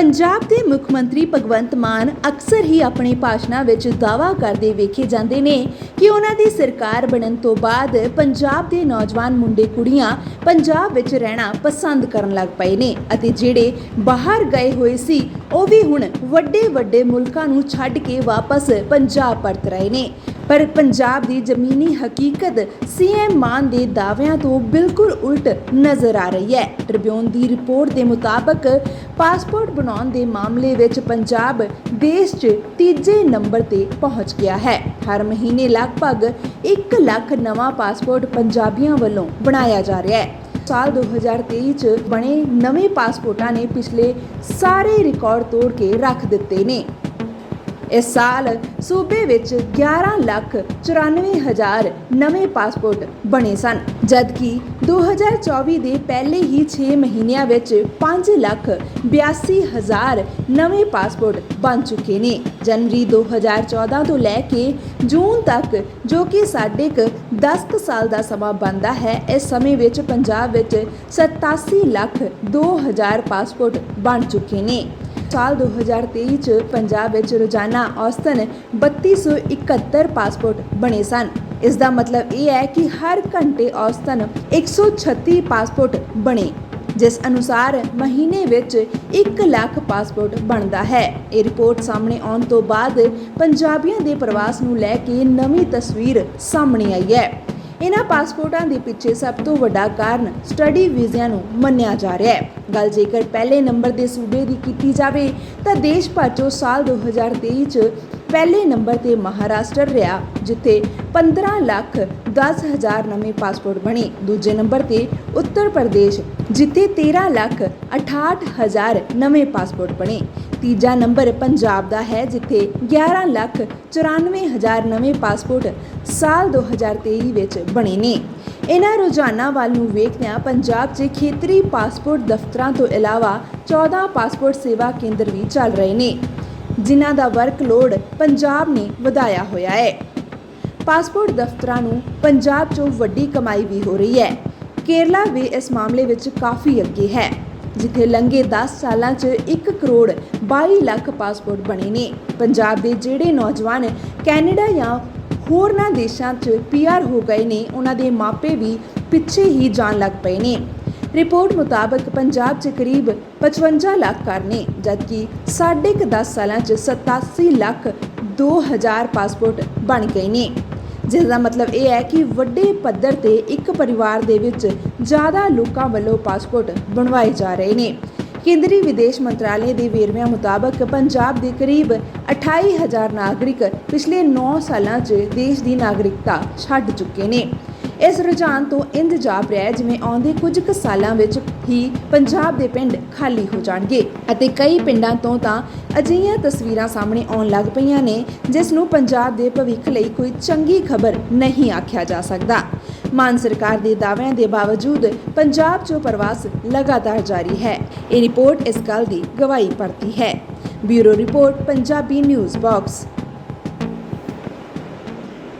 ਪੰਜਾਬ ਦੇ ਮੁੱਖ ਮੰਤਰੀ ਭਗਵੰਤ ਮਾਨ ਅਕਸਰ ਹੀ ਆਪਣੇ ਭਾਸ਼ਣਾਂ ਵਿੱਚ ਦਾਅਵਾ ਕਰਦੇ ਵੇਖੇ ਜਾਂਦੇ ਨੇ ਕਿ ਉਹਨਾਂ ਦੀ ਸਰਕਾਰ ਬਣਨ ਤੋਂ ਬਾਅਦ ਪੰਜਾਬ ਦੇ ਨੌਜਵਾਨ ਮੁੰਡੇ ਕੁੜੀਆਂ ਪੰਜਾਬ ਵਿੱਚ ਰਹਿਣਾ ਪਸੰਦ ਕਰਨ ਲੱਗ ਪਏ ਨੇ ਅਤੇ ਜਿਹੜੇ ਬਾਹਰ ਗਏ ਹੋਏ ਸੀ, ਉਹ ਵੀ ਹੁਣ ਵੱਡੇ ਵੱਡੇ ਮੁਲਕਾਂ ਨੂੰ ਛੱਡ ਕੇ ਵਾਪਸ ਪੰਜਾਬ ਪਰਤ ਰਹੇ ਨੇ। ਪਰ ਪੰਜਾਬ ਦੀ ਜ਼ਮੀਨੀ ਹਕੀਕਤ ਸੀਐਮ ਮਾਨ ਦੇ ਦਾਅਵਿਆਂ ਤੋਂ ਬਿਲਕੁਲ ਉਲਟ ਨਜ਼ਰ ਆ ਰਹੀ ਹੈ। ਟ੍ਰਿਬਿਊਨ ਦੀ ਰਿਪੋਰਟ ਦੇ ਮੁਤਾਬਕ ਪਾਸਪੋਰਟ ਬਣਾਉਣ ਦੇ ਮਾਮਲੇ ਵਿੱਚ ਪੰਜਾਬ ਦੇਸ਼ 'ਚ ਤੀਜੇ ਨੰਬਰ ਤੇ ਪਹੁੰਚ ਗਿਆ ਹੈ। ਹਰ ਮਹੀਨੇ ਲਗਭਗ 1 ਲੱਖ ਨਵਾਂ ਪਾਸਪੋਰਟ ਪੰਜਾਬੀਆਂ ਵੱਲੋਂ ਬਣਾਇਆ ਜਾ ਰਿਹਾ ਹੈ। ਸਾਲ 2023 ਚ ਬਣੇ ਨਵੇਂ ਪਾਸਪੋਰਟਾਂ ਨੇ ਪਿਛਲੇ ਸਾਰੇ ਰਿਕਾਰਡ ਤੋੜ ਕੇ ਰੱਖ ਦਿੱਤੇ ਨੇ। ਇਸ ਸਾਲ ਸੂਬੇ ਵਿੱਚ 11 ਲੱਖ 94 ਹਜ਼ਾਰ ਨਵੇਂ ਪਾਸਪੋਰਟ ਬਣੇ ਸਨ, ਜਦਕਿ 2024 ਦੇ ਪਹਿਲੇ ਹੀ 6 ਮਹੀਨਿਆਂ ਵਿੱਚ 5 ਲੱਖ 82 ਹਜ਼ਾਰ ਨਵੇਂ ਪਾਸਪੋਰਟ ਬਣ ਚੁੱਕੇ ਨੇ। ਜਨਵਰੀ 2014 ਤੋਂ ਲੈ ਕੇ ਜੂਨ ਤੱਕ ਜੋ ਕਿ ਸਾਡੇ ਕ 10 ਕੁ ਸਾਲ ਦਾ ਸਮਾਂ ਬਣਦਾ ਹੈ, ਇਸ ਸਮੇਂ ਵਿੱਚ ਪੰਜਾਬ ਵਿੱਚ 87 ਲੱਖ 2000 ਪਾਸਪੋਰਟ ਬਣ ਚੁੱਕੇ ਨੇ। ਸਾਲ 2023 ਚ ਪੰਜਾਬ ਵਿੱਚ ਰੋਜ਼ਾਨਾ ਔਸਤਨ 3271 ਪਾਸਪੋਰਟ ਬਣੇ ਸਨ। ਇਸ ਦਾ ਮਤਲਬ ਇਹ ਹੈ ਕਿ ਹਰ ਘੰਟੇ ਔਸਤਨ 136 ਪਾਸਪੋਰਟ ਬਣੇ, ਜਿਸ ਅਨੁਸਾਰ ਮਹੀਨੇ ਵਿੱਚ 1 ਲੱਖ ਪਾਸਪੋਰਟ ਬਣਦਾ ਹੈ। ਇਹ ਰਿਪੋਰਟ ਸਾਹਮਣੇ ਆਉਣ ਤੋਂ ਬਾਅਦ ਪੰਜਾਬੀਆਂ ਦੇ ਪ੍ਰਵਾਸ ਨੂੰ ਲੈ ਕੇ ਨਵੀਂ ਤਸਵੀਰ ਸਾਹਮਣੇ ਆਈ ਹੈ। ਇਹਨਾਂ ਪਾਸਪੋਰਟਾਂ ਦੇ ਪਿੱਛੇ ਸਭ ਤੋਂ ਵੱਡਾ ਕਾਰਨ ਸਟੱਡੀ ਵੀਜ਼ਿਆਂ ਨੂੰ ਮੰਨਿਆ ਜਾ ਰਿਹਾ ਹੈ। ਗੱਲ ਜੇਕਰ ਪਹਿਲੇ ਨੰਬਰ ਦੇ ਸੂਬੇ ਦੀ ਕੀਤੀ ਜਾਵੇ ਤਾਂ ਦੇਸ਼ ਭਰ 'ਚੋਂ ਸਾਲ 2023 ਚ ਪਹਿਲੇ ਨੰਬਰ ਤੇ ਮਹਾਰਾਸ਼ਟਰ ਰਿਹਾ, ਜਿੱਥੇ 15 ਲੱਖ 10 ਹਜ਼ਾਰ ਨਵੇਂ ਪਾਸਪੋਰਟ ਬਣੇ। ਦੂਜੇ ਨੰਬਰ ਤੇ ਉੱਤਰ ਪ੍ਰਦੇਸ਼, ਜਿੱਥੇ 13 ਲੱਖ 68 ਹਜ਼ਾਰ ਨਵੇਂ ਪਾਸਪੋਰਟ ਬਣੇ। ਤੀਜਾ ਨੰਬਰ ਪੰਜਾਬ ਦਾ ਹੈ, ਜਿੱਥੇ 11 ਲੱਖ 94 ਹਜ਼ਾਰ ਨਵੇਂ ਪਾਸਪੋਰਟ ਸਾਲ 2023 ਵਿੱਚ ਬਣੇ ਨੇ। ਇਹਨਾਂ ਰੁਝਾਨਾਂ ਵੱਲ ਨੂੰ ਵੇਖਦਿਆਂ ਪੰਜਾਬ 'ਚ ਖੇਤਰੀ ਪਾਸਪੋਰਟ ਦਫ਼ਤਰਾਂ ਤੋਂ ਇਲਾਵਾ 14 ਪਾਸਪੋਰਟ ਸੇਵਾ ਕੇਂਦਰ ਵੀ ਚੱਲ ਰਹੇ ਨੇ। ਜਿਨ੍ਹਾਂ ਦਾ ਵਰਕਲੋਡ ਪੰਜਾਬ ਨੇ ਵਧਾਇਆ ਹੋਇਆ ਹੈ। ਪਾਸਪੋਰਟ ਦਫ਼ਤਰਾਂ ਨੂੰ ਪੰਜਾਬ 'ਚੋਂ ਵੱਡੀ ਕਮਾਈ ਵੀ ਹੋ ਰਹੀ ਹੈ। ਕੇਰਲਾ ਵੀ ਇਸ ਮਾਮਲੇ ਵਿੱਚ ਕਾਫੀ ਅੱਗੇ ਹੈ, ਜਿੱਥੇ ਲੰਘੇ 10 ਸਾਲਾਂ 'ਚ 1 ਕਰੋੜ 22 ਲੱਖ ਪਾਸਪੋਰਟ ਬਣੇ ਨੇ। ਪੰਜਾਬ ਦੇ ਜਿਹੜੇ ਨੌਜਵਾਨ ਕੈਨੇਡਾ ਜਾਂ ਹੋਰਨਾਂ ਦੇਸ਼ਾਂ 'ਚ ਪੀਆਰ ਹੋ ਗਏ ਨੇ, ਉਹਨਾਂ ਦੇ ਮਾਪੇ ਵੀ ਪਿੱਛੇ ਹੀ ਜਾਣ ਲੱਗ ਪਏ ਨੇ। ਰਿਪੋਰਟ ਮੁਤਾਬਕ ਪੰਜਾਬ 'ਚ ਕਰੀਬ 55 ਲੱਖ ਘਰ ਨੇ, ਜਦਕਿ ਸਾਢੇ ਕੁ 10 ਸਾਲਾਂ 'ਚ 87 ਲੱਖ 2000 ਪਾਸਪੋਰਟ ਬਣ ਗਏ ਨੇ। ਜਿਸ ਦਾ ਮਤਲਬ ਇਹ ਹੈ ਕਿ ਵੱਡੇ ਪੱਧਰ ਤੇ ਇੱਕ ਪਰਿਵਾਰ ਦੇ ਵਿੱਚ ਜ਼ਿਆਦਾ ਲੋਕਾਂ ਵੱਲੋਂ ਪਾਸਪੋਰਟ ਬਣਵਾਏ ਜਾ ਰਹੇ ਨੇ। ਕੇਂਦਰੀ ਵਿਦੇਸ਼ ਮੰਤਰਾਲੇ ਦੇ ਵੇਰਵਿਆਂ ਮੁਤਾਬਕ ਪੰਜਾਬ ਦੇ ਕਰੀਬ 28000 ਨਾਗਰਿਕ ਪਿਛਲੇ 9 ਸਾਲਾਂ 'ਚ ਦੇਸ਼ ਦੀ ਨਾਗਰਿਕਤਾ ਛੱਡ ਚੁੱਕੇ ਨੇ। ਇਸ ਰੁਝਾਨ ਤੋਂ ਇੰਜ ਜਾਪ ਰਿਹਾ ਹੈ ਜਿਵੇਂ ਆਉਂਦੇ ਕੁਝ ਕੁ ਸਾਲਾਂ ਵਿੱਚ ਹੀ ਪੰਜਾਬ ਦੇ ਪਿੰਡ ਖਾਲੀ ਹੋ ਜਾਣਗੇ ਅਤੇ ਕਈ ਪਿੰਡਾਂ ਤੋਂ ਤਾਂ ਅਜਿਹੀਆਂ ਤਸਵੀਰਾਂ ਸਾਹਮਣੇ ਆਉਣ ਲੱਗ ਪਈਆਂ ਨੇ, ਜਿਸ ਨੂੰ ਪੰਜਾਬ ਦੇ ਭਵਿੱਖ ਲਈ ਕੋਈ ਚੰਗੀ ਖਬਰ ਨਹੀਂ ਆਖਿਆ ਜਾ ਸਕਦਾ। ਮਾਨ ਸਰਕਾਰ ਦੇ ਦਾਅਵਿਆਂ ਦੇ ਬਾਵਜੂਦ ਪੰਜਾਬ 'ਚੋਂ ਪ੍ਰਵਾਸ ਲਗਾਤਾਰ ਜਾਰੀ ਹੈ। ਇਹ ਰਿਪੋਰਟ ਇਸ ਗੱਲ ਦੀ ਗਵਾਹੀ ਭਰਦੀ ਹੈ। Bureau report, Punjabi news box.